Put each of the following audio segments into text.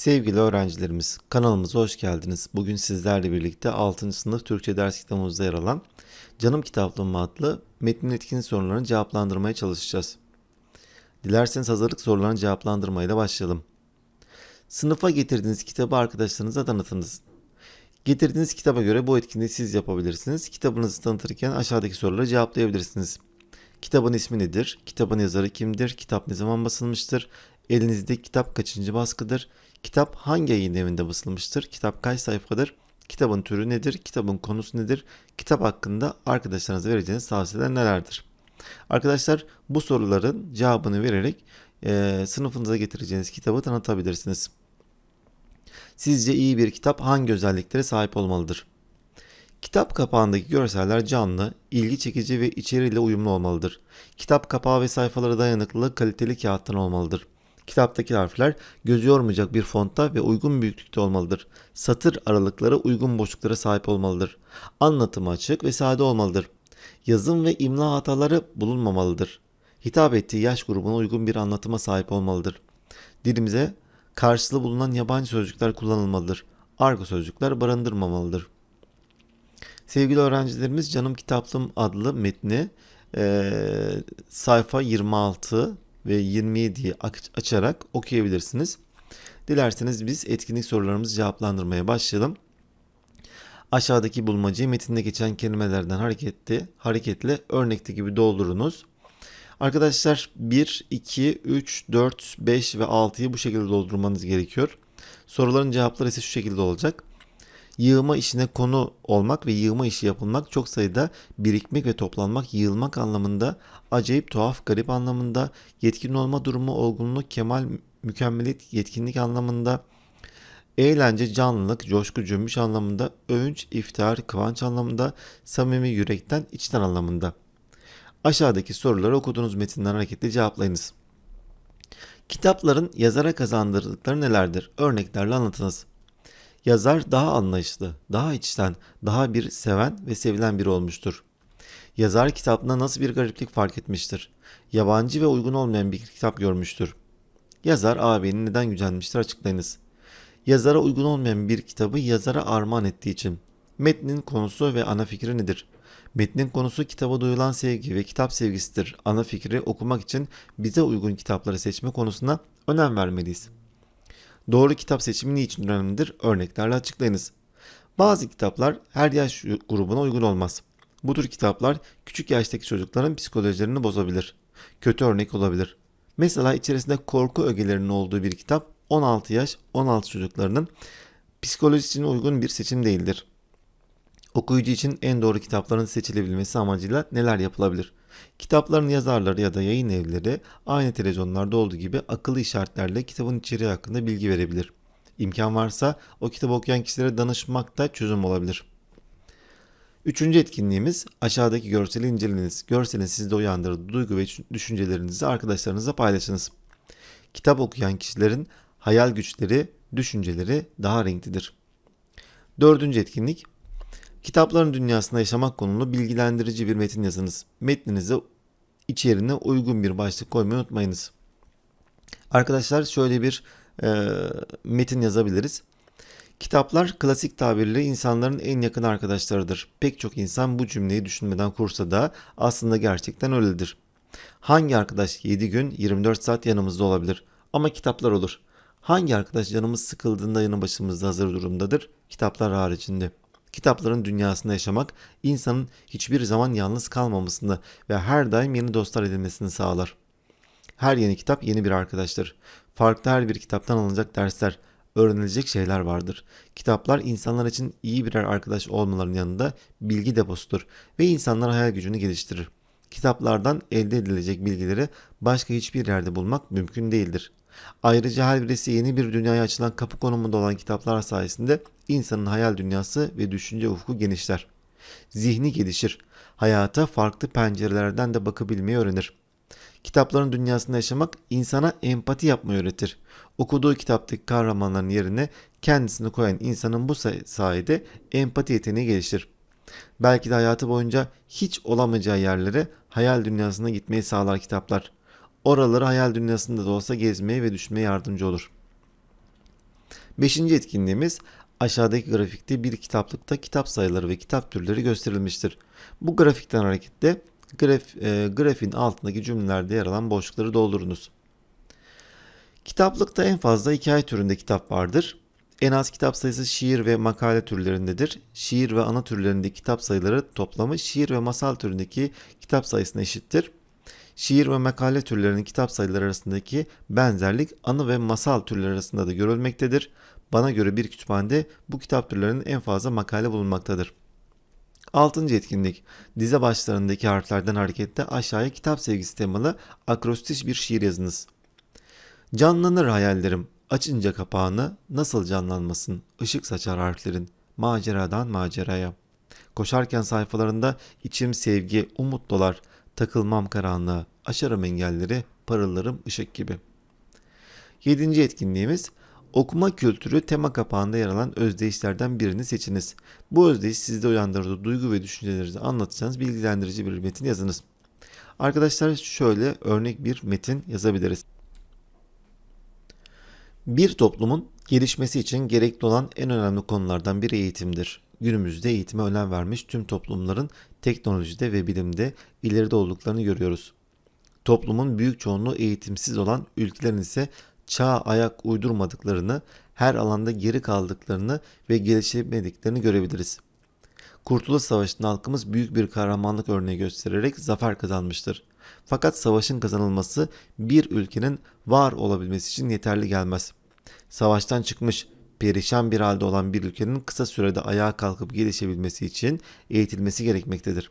Sevgili öğrencilerimiz, kanalımıza hoş geldiniz. Bugün sizlerle birlikte 6. sınıf Türkçe ders kitabımızda yer alan Canım Kitaplığım adlı metnin etkin sorularını cevaplandırmaya çalışacağız. Dilerseniz hazırlık sorularını cevaplandırmayla başlayalım. Sınıfa getirdiğiniz kitabı arkadaşlarınıza tanıtınız. Getirdiğiniz kitaba göre bu etkinliği siz yapabilirsiniz. Kitabınızı tanıtırken aşağıdaki soruları cevaplayabilirsiniz. Kitabın ismi nedir? Kitabın yazarı kimdir? Kitap ne zaman basılmıştır? Elinizdeki kitap kaçıncı baskıdır? Kitap hangi yayın evinde basılmıştır? Kitap kaç sayfadır? Kitabın türü nedir? Kitabın konusu nedir? Kitap hakkında arkadaşlarınıza vereceğiniz tavsiyeler nelerdir? Arkadaşlar bu soruların cevabını vererek e, sınıfınıza getireceğiniz kitabı tanıtabilirsiniz. Sizce iyi bir kitap hangi özelliklere sahip olmalıdır? Kitap kapağındaki görseller canlı, ilgi çekici ve içeriğiyle uyumlu olmalıdır. Kitap kapağı ve sayfalara dayanıklı, kaliteli kağıttan olmalıdır. Kitaptaki harfler gözü yormayacak bir fontta ve uygun büyüklükte olmalıdır. Satır aralıkları uygun boşluklara sahip olmalıdır. Anlatımı açık ve sade olmalıdır. Yazım ve imla hataları bulunmamalıdır. Hitap ettiği yaş grubuna uygun bir anlatıma sahip olmalıdır. Dilimize karşılığı bulunan yabancı sözcükler kullanılmalıdır. Argo sözcükler barındırmamalıdır. Sevgili öğrencilerimiz Canım Kitaplığım adlı metni e, sayfa 26 ve 27'yi açarak okuyabilirsiniz. Dilerseniz biz etkinlik sorularımızı cevaplandırmaya başlayalım. Aşağıdaki bulmacayı metinde geçen kelimelerden hareketli, hareketle örnekte gibi doldurunuz. Arkadaşlar 1, 2, 3, 4, 5 ve 6'yı bu şekilde doldurmanız gerekiyor. Soruların cevapları ise şu şekilde olacak. Yığma işine konu olmak ve yığma işi yapılmak çok sayıda birikmek ve toplanmak, yığılmak anlamında, acayip, tuhaf, garip anlamında, yetkin olma durumu, olgunluk, kemal, mükemmeliyet, yetkinlik anlamında, eğlence, canlılık, coşku, cümbüş anlamında, övünç, iftihar, kıvanç anlamında, samimi, yürekten, içten anlamında. Aşağıdaki soruları okuduğunuz metinden hareketle cevaplayınız. Kitapların yazara kazandırdıkları nelerdir? Örneklerle anlatınız. Yazar daha anlayışlı, daha içten, daha bir seven ve sevilen biri olmuştur. Yazar kitabında nasıl bir gariplik fark etmiştir. Yabancı ve uygun olmayan bir kitap görmüştür. Yazar ağabeyin neden gücenmiştir açıklayınız. Yazara uygun olmayan bir kitabı yazara armağan ettiği için. Metnin konusu ve ana fikri nedir? Metnin konusu kitaba duyulan sevgi ve kitap sevgisidir. Ana fikri okumak için bize uygun kitapları seçme konusuna önem vermeliyiz. Doğru kitap seçimi niçin önemlidir? Örneklerle açıklayınız. Bazı kitaplar her yaş grubuna uygun olmaz. Bu tür kitaplar küçük yaştaki çocukların psikolojilerini bozabilir. Kötü örnek olabilir. Mesela içerisinde korku ögelerinin olduğu bir kitap 16 yaş 16 çocuklarının psikolojisi için uygun bir seçim değildir. Okuyucu için en doğru kitapların seçilebilmesi amacıyla neler yapılabilir? Kitapların yazarları ya da yayın evleri aynı televizyonlarda olduğu gibi akıllı işaretlerle kitabın içeriği hakkında bilgi verebilir. İmkan varsa o kitabı okuyan kişilere danışmak da çözüm olabilir. Üçüncü etkinliğimiz aşağıdaki görseli inceleyiniz. Görselin sizde uyandırdığı duygu ve düşüncelerinizi arkadaşlarınızla paylaşınız. Kitap okuyan kişilerin hayal güçleri, düşünceleri daha renklidir. Dördüncü etkinlik Kitapların dünyasında yaşamak konulu bilgilendirici bir metin yazınız. Metninize içeriğine uygun bir başlık koymayı unutmayınız. Arkadaşlar şöyle bir e, metin yazabiliriz. Kitaplar klasik tabirle insanların en yakın arkadaşlarıdır. Pek çok insan bu cümleyi düşünmeden kursa da aslında gerçekten öyledir. Hangi arkadaş 7 gün 24 saat yanımızda olabilir? Ama kitaplar olur. Hangi arkadaş canımız sıkıldığında yanı başımızda hazır durumdadır? Kitaplar haricinde. Kitapların dünyasında yaşamak insanın hiçbir zaman yalnız kalmamasını ve her daim yeni dostlar edinmesini sağlar. Her yeni kitap yeni bir arkadaştır. Farklı her bir kitaptan alınacak dersler, öğrenilecek şeyler vardır. Kitaplar insanlar için iyi birer arkadaş olmalarının yanında bilgi deposudur ve insanlar hayal gücünü geliştirir. Kitaplardan elde edilecek bilgileri başka hiçbir yerde bulmak mümkün değildir. Ayrıca her birisi yeni bir dünyaya açılan kapı konumunda olan kitaplar sayesinde insanın hayal dünyası ve düşünce ufku genişler. Zihni gelişir. Hayata farklı pencerelerden de bakabilmeyi öğrenir. Kitapların dünyasında yaşamak insana empati yapmayı öğretir. Okuduğu kitaptaki kahramanların yerine kendisini koyan insanın bu sayede empati yeteneği gelişir. Belki de hayatı boyunca hiç olamayacağı yerlere hayal dünyasına gitmeyi sağlar kitaplar. Oraları hayal dünyasında da olsa gezmeye ve düşünmeye yardımcı olur. Beşinci etkinliğimiz aşağıdaki grafikte bir kitaplıkta kitap sayıları ve kitap türleri gösterilmiştir. Bu grafikten hareketle graf, e, grafiğin altındaki cümlelerde yer alan boşlukları doldurunuz. Kitaplıkta en fazla hikaye türünde kitap vardır. En az kitap sayısı şiir ve makale türlerindedir. Şiir ve ana türlerindeki kitap sayıları toplamı şiir ve masal türündeki kitap sayısına eşittir. Şiir ve makale türlerinin kitap sayıları arasındaki benzerlik anı ve masal türleri arasında da görülmektedir. Bana göre bir kütüphanede bu kitap türlerinin en fazla makale bulunmaktadır. Altıncı etkinlik. Dize başlarındaki harflerden hareketle aşağıya kitap sevgisi temalı akrostiş bir şiir yazınız. Canlanır hayallerim. Açınca kapağını nasıl canlanmasın? Işık saçar harflerin. Maceradan maceraya. Koşarken sayfalarında içim sevgi, umut dolar. Takılmam karanlığa. Aşarım engelleri, parıllarım ışık gibi. Yedinci etkinliğimiz okuma kültürü tema kapağında yer alan özdeyişlerden birini seçiniz. Bu özdeyiş sizde uyandırdığı duygu ve düşüncelerinizi anlatacağınız bilgilendirici bir metin yazınız. Arkadaşlar şöyle örnek bir metin yazabiliriz. Bir toplumun gelişmesi için gerekli olan en önemli konulardan biri eğitimdir. Günümüzde eğitime önem vermiş tüm toplumların teknolojide ve bilimde ileride olduklarını görüyoruz. Toplumun büyük çoğunluğu eğitimsiz olan ülkelerin ise çağa ayak uydurmadıklarını, her alanda geri kaldıklarını ve gelişemediklerini görebiliriz. Kurtuluş Savaşı'nda halkımız büyük bir kahramanlık örneği göstererek zafer kazanmıştır. Fakat savaşın kazanılması bir ülkenin var olabilmesi için yeterli gelmez. Savaştan çıkmış, perişan bir halde olan bir ülkenin kısa sürede ayağa kalkıp gelişebilmesi için eğitilmesi gerekmektedir.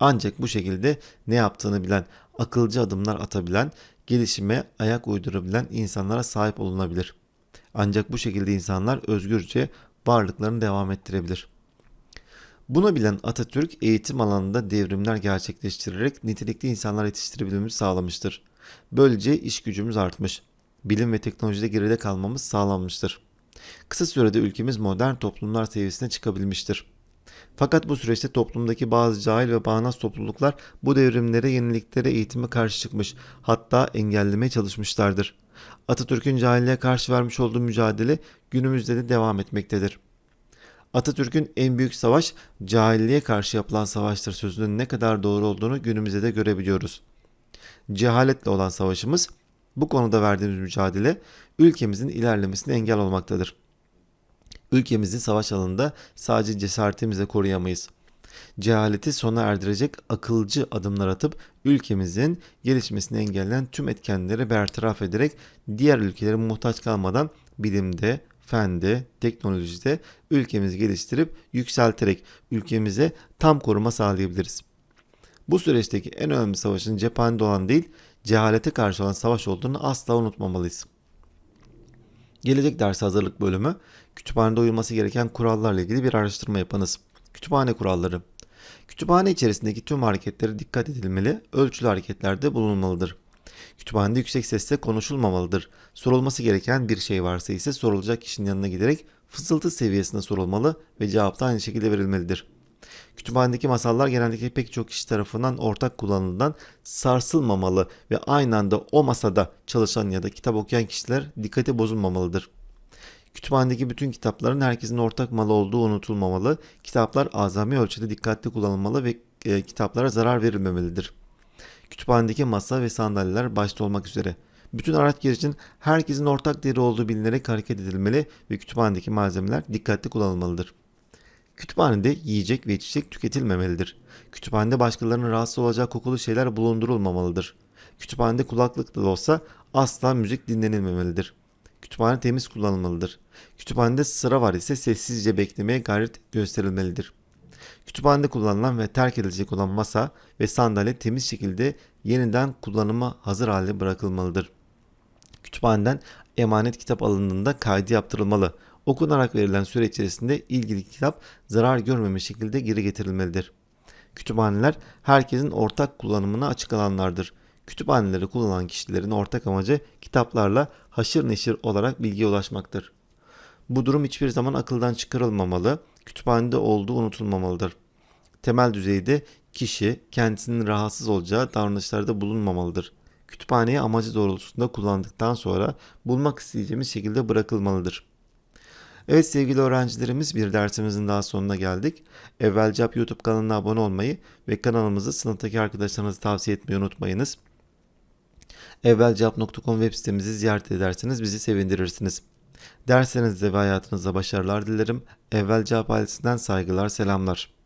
Ancak bu şekilde ne yaptığını bilen, akılcı adımlar atabilen, gelişime ayak uydurabilen insanlara sahip olunabilir. Ancak bu şekilde insanlar özgürce varlıklarını devam ettirebilir. Bunu bilen Atatürk eğitim alanında devrimler gerçekleştirerek nitelikli insanlar yetiştirebilmemizi sağlamıştır. Böylece iş gücümüz artmış. Bilim ve teknolojide geride kalmamız sağlanmıştır. Kısa sürede ülkemiz modern toplumlar seviyesine çıkabilmiştir. Fakat bu süreçte toplumdaki bazı cahil ve bağnaz topluluklar bu devrimlere, yeniliklere, eğitime karşı çıkmış, hatta engellemeye çalışmışlardır. Atatürk'ün cahilliğe karşı vermiş olduğu mücadele günümüzde de devam etmektedir. Atatürk'ün en büyük savaş cahilliğe karşı yapılan savaştır sözünün ne kadar doğru olduğunu günümüzde de görebiliyoruz. Cehaletle olan savaşımız bu konuda verdiğimiz mücadele ülkemizin ilerlemesine engel olmaktadır. Ülkemizi savaş alanında sadece cesaretimizle koruyamayız. Cehaleti sona erdirecek akılcı adımlar atıp ülkemizin gelişmesini engelleyen tüm etkenleri bertaraf ederek diğer ülkelere muhtaç kalmadan bilimde, fende, teknolojide ülkemizi geliştirip yükselterek ülkemize tam koruma sağlayabiliriz. Bu süreçteki en önemli savaşın cephanede olan değil, cehalete karşı olan savaş olduğunu asla unutmamalıyız. Gelecek ders hazırlık bölümü kütüphanede uyulması gereken kurallarla ilgili bir araştırma yapınız. Kütüphane kuralları. Kütüphane içerisindeki tüm hareketlere dikkat edilmeli, ölçülü hareketlerde bulunmalıdır. Kütüphanede yüksek sesle konuşulmamalıdır. Sorulması gereken bir şey varsa ise sorulacak kişinin yanına giderek fısıltı seviyesinde sorulmalı ve cevap da aynı şekilde verilmelidir. Kütüphanedeki masallar genellikle pek çok kişi tarafından ortak kullanıldığından sarsılmamalı ve aynı anda o masada çalışan ya da kitap okuyan kişiler dikkati bozulmamalıdır. Kütüphanedeki bütün kitapların herkesin ortak malı olduğu unutulmamalı. Kitaplar azami ölçüde dikkatli kullanılmalı ve e, kitaplara zarar verilmemelidir. Kütüphanedeki masa ve sandalyeler başta olmak üzere bütün araç girişin herkesin ortak değeri olduğu bilinerek hareket edilmeli ve kütüphanedeki malzemeler dikkatli kullanılmalıdır. Kütüphanede yiyecek ve içecek tüketilmemelidir. Kütüphanede başkalarının rahatsız olacağı kokulu şeyler bulundurulmamalıdır. Kütüphanede kulaklık da olsa asla müzik dinlenilmemelidir. Kütüphane temiz kullanılmalıdır. Kütüphanede sıra var ise sessizce beklemeye gayret gösterilmelidir. Kütüphanede kullanılan ve terk edilecek olan masa ve sandalye temiz şekilde yeniden kullanıma hazır hale bırakılmalıdır. Kütüphaneden emanet kitap alındığında kaydı yaptırılmalı. Okunarak verilen süre içerisinde ilgili kitap zarar görmemiş şekilde geri getirilmelidir. Kütüphaneler herkesin ortak kullanımına açık alanlardır. Kütüphaneleri kullanan kişilerin ortak amacı kitaplarla haşır neşir olarak bilgiye ulaşmaktır. Bu durum hiçbir zaman akıldan çıkarılmamalı, kütüphanede olduğu unutulmamalıdır. Temel düzeyde kişi kendisinin rahatsız olacağı davranışlarda bulunmamalıdır. Kütüphaneyi amacı doğrultusunda kullandıktan sonra bulmak isteyeceğimiz şekilde bırakılmalıdır. Evet sevgili öğrencilerimiz bir dersimizin daha sonuna geldik. Evvelcap YouTube kanalına abone olmayı ve kanalımızı sınıftaki arkadaşlarınıza tavsiye etmeyi unutmayınız. Evvelcap.com web sitemizi ziyaret ederseniz bizi sevindirirsiniz. Derslerinizde ve hayatınızda başarılar dilerim. Evvelcap ailesinden saygılar, selamlar.